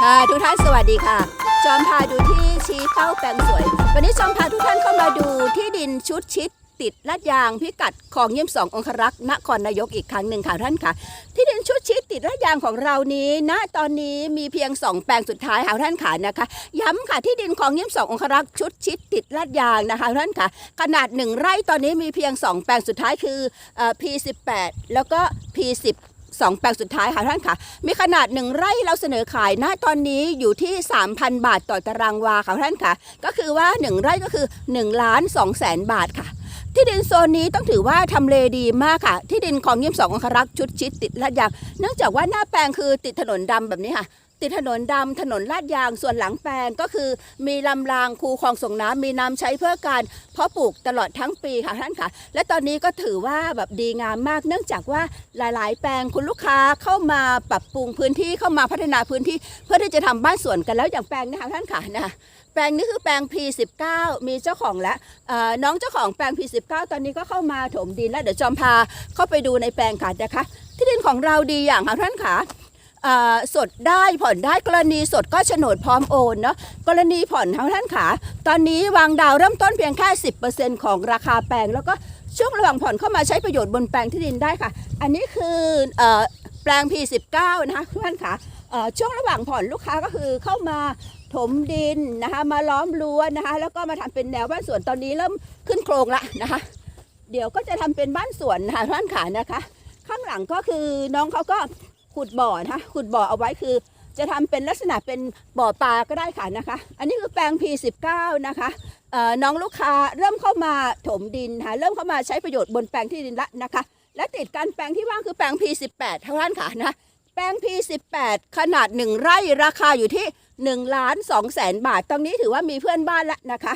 ค่ะทุกท่านสวัสดีค่ะ จอมพาดูที่ชี้เป้าแปลงสวย วันนี้จอมพาทุกท่านเข้ามาดูที่ดินชุดชิดติดลาดยางพิกัดของเยี่ยมสององครักษ์นครนายกอีกครั้งหนึ่งค่ะท่านค่ะ ที่ดินชุดชิดติดลาดยางของเรานี้ณตอนนี้มีเพียง 2 แปลงสุดท้ายค่ะท่านค่ะนะคะ ย้ำค่ะที่ดินของเยี่ยมสององครักษ์ชุดชิดติดลาดยางนะคะท่านค่ะ ขนาด 1 ไร่ตอนนี้มีเพียง 2 แปลงสุดท้ายคือเอ่อ P18 แล้วก็ P10 สองแปลงสุดท้ายค่ะท่านค่ะ มีขนาด 1 ไร่เราเสนอขายณตอนนี้อยู่ที่ 3,000 บาทต่อตารางวาค่ะท่านค่ะ ก็คือว่า 1 ไร่ก็คือ1ล้าน2แสนบาทค่ะ ที่ดินโซนนี้ต้องถือว่าทำเลดีมากค่ะ ที่ดินของเยี่ยมสององครักษ์ชุดชิดติดลาดยางเนื่องจากว่าหน้าแปลงคือติดถนนดำแบบนี้ค่ะ ติดถนนดำถนนลาดยางส่วนหลังแปลงก็คือ มีลำรางคูคลองส่งน้ำมีน้ำใช้เพื่อการเพาะปลูกตลอดทั้งปีค่ะท่านค่ะ และตอนนี้ก็ถือว่าแบบดีงามมาก เนื่องจากว่าหลาย ๆ แปลงคุณลูกค้าเข้ามาปรับปรุงพื้นที่เข้ามาพัฒนาพื้นที่ เพื่อที่จะทำบ้านสวนกันแล้วอย่างแปลงนะคะท่านค่ะนะแปลงนี้คือแปลง P19 มีเจ้าของแล้วน้องเจ้าของแปลง P19 ตอนนี้ก็เข้ามาถมดินแล้วเดี๋ยวจอมพาเข้าไปดูในแปลงค่ะนะคะ ที่ดินของเราดีอย่างค่ะท่านค่ะ สดได้ผ่อนได้กรณีสดก็โฉนดพร้อมโอนเนาะกรณีผ่อนทั้งท่านขาตอนนี้วางดาวเริ่มต้นเพียงแค่ 10%ของราคาแปลง แล้วก็ช่วงระหว่างผ่อนเข้ามาใช้ประโยชน์บนแปลงที่ดินได้ค่ะ อันนี้คืออแปลง P19 นะคะท่านขาช่วงระหว่างผ่อนลูกค้าก็คือเข้ามาถมดินนะคะมาล้อมรั้วนะคะ แล้วก็มาทำเป็นแนวบ้านสวนตอนนี้เริ่มขึ้นโครงละนะคะ เดี๋ยวก็จะทำเป็นบ้านสวนนะคะท่านขานะคะ ข้างหลังก็คือน้องเขาก็ ขุดบ่อนะคะขุดบ่อเอาไว้คือ จะทำเป็นลักษณะเป็นบ่อปลาก็ได้ค่ะนะคะ อันนี้คือแปลง P19 นะคะน้องลูกค้าเริ่มเข้ามาถมดินค่ะเริ่มเข้ามาใช้ประโยชน์บนแปลงที่ดินละนะคะ และติดกันแปลงที่ว่างคือแปลง P18 เท่านั้นค่ะนะแปลง P18 ขนาด 1 ไร่ราคาอยู่ที่1ล้าน2แสนบาท ตรงนี้ถือว่ามีเพื่อนบ้านแล้วนะคะ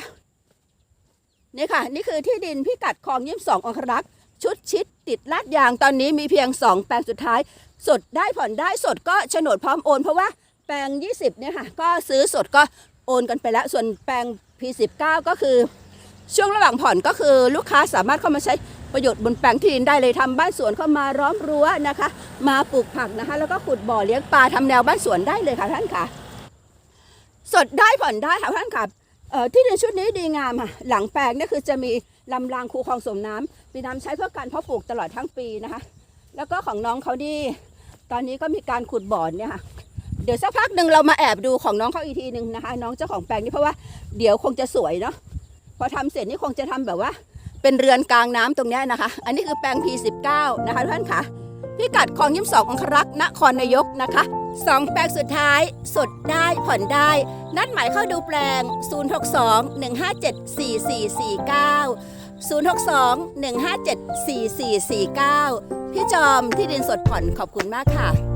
นี่ค่ะ นี่คือที่ดินพิกัดคลองยี่สององครักษ์ชุดชิดติดลาดยางตอนนี้มีเพียง 2 แปลงสุดท้าย สดได้ผ่อนได้สดก็โฉนดพร้อมโอน เพราะว่าแปลง 20เนี่ยค่ะก็ซื้อสดก็โอนกันไปแล้ว ส่วนแปลง P19 ก็คือ ช่วงระหว่างผ่อนก็คือลูกค้าสามารถเข้ามาใช้ประโยชน์บนแปลงที่ดินได้เลยทำบ้านสวนเข้ามาร้อมรั้วนะคะ มาปลูกผักนะคะ แล้วก็ขุดบ่อเลี้ยงปลาทำแนวบ้านสวนได้เลยค่ะท่านค่ะ สดได้ผ่อนได้ค่ะท่านค่ะที่ดินชุดนี้ดีงามค่ะ หลังแปลงนี่คือจะมีลำรางคูคลองสมน้ำมีน้ำใช้เพื่อการเพาะปลูกตลอดทั้งปีนะคะ แล้วก็ของน้องเขานี่ ตอนนี้ก็มีการขุดบ่อนเนี่ยค่ะเดี๋ยวสักพักหนึ่งเรามาแอบดูของน้องเขาอีกทีหนึ่งนะคะ น้องเจ้าของแปลงนี่เพราะว่าเดี๋ยวคงจะสวยเนาะพอทำเสร็จนี่คงจะทำแบบว่า เป็นเรือนกลางน้ำตรงนี้นะคะ อันนี้คือแปลง P19 นะคะท่านค่ะพิกัดคลองยิ้มสององครักษ์นครนายกนะคะสองแปลงสุดท้าย สดได้ผ่อนได้ นัดหมายเข้าดูแปลง 062 157 4449 062 157 4449 พี่จอมที่ดินสดผ่อนขอบคุณมากค่ะ